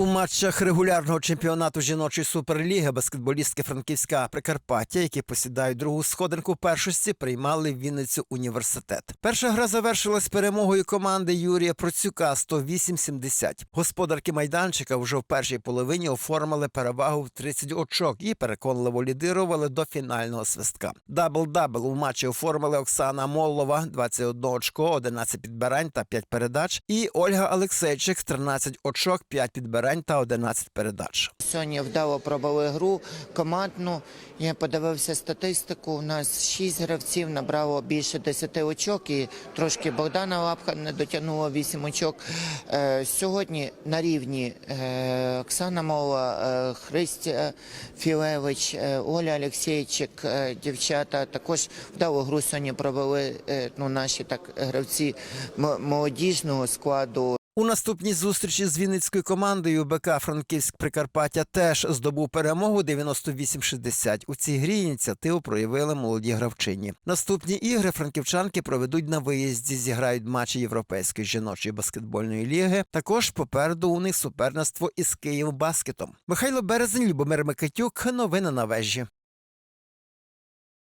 У матчах регулярного чемпіонату жіночої суперліги баскетболістки Франківська Прикарпаття, які посідають другу сходинку першості, приймали Вінницю університет. Перша гра завершилась перемогою команди Юрія Процюка 108-70. Господарки майданчика вже в першій половині оформили перевагу в 30 очок і переконливо лідирували до фінального свистка. Дабл-дабл у матчі оформили Оксана Моллова 21 очко, 11 підбирань та 5 передач. І Ольга Алексейчик 13 очок, 5 підбирань та 11 передач. Сьогодні вдало пробили гру командну. Я подивився статистику. У нас шість гравців набрало більше 10 очок, і трошки Богдана Лапха не дотягнула 8 очок. Е, Сьогодні на рівні е, Оксана Мола, е, Христя Філевич, Оля Олексійчик, дівчата також вдало гру сьогодні провели ну, наші так гравці молодіжного складу. У наступній зустрічі з вінницькою командою БК Франківськ Прикарпаття теж здобув перемогу 98-60. У цій грі ініціативу проявили молоді гравчині. Наступні ігри франківчанки проведуть на виїзді, зіграють матчі Європейської жіночої баскетбольної ліги. Також попереду у них суперництво із Київ баскетом. Михайло Березень, Любомир Микитюк. Новини на вежі.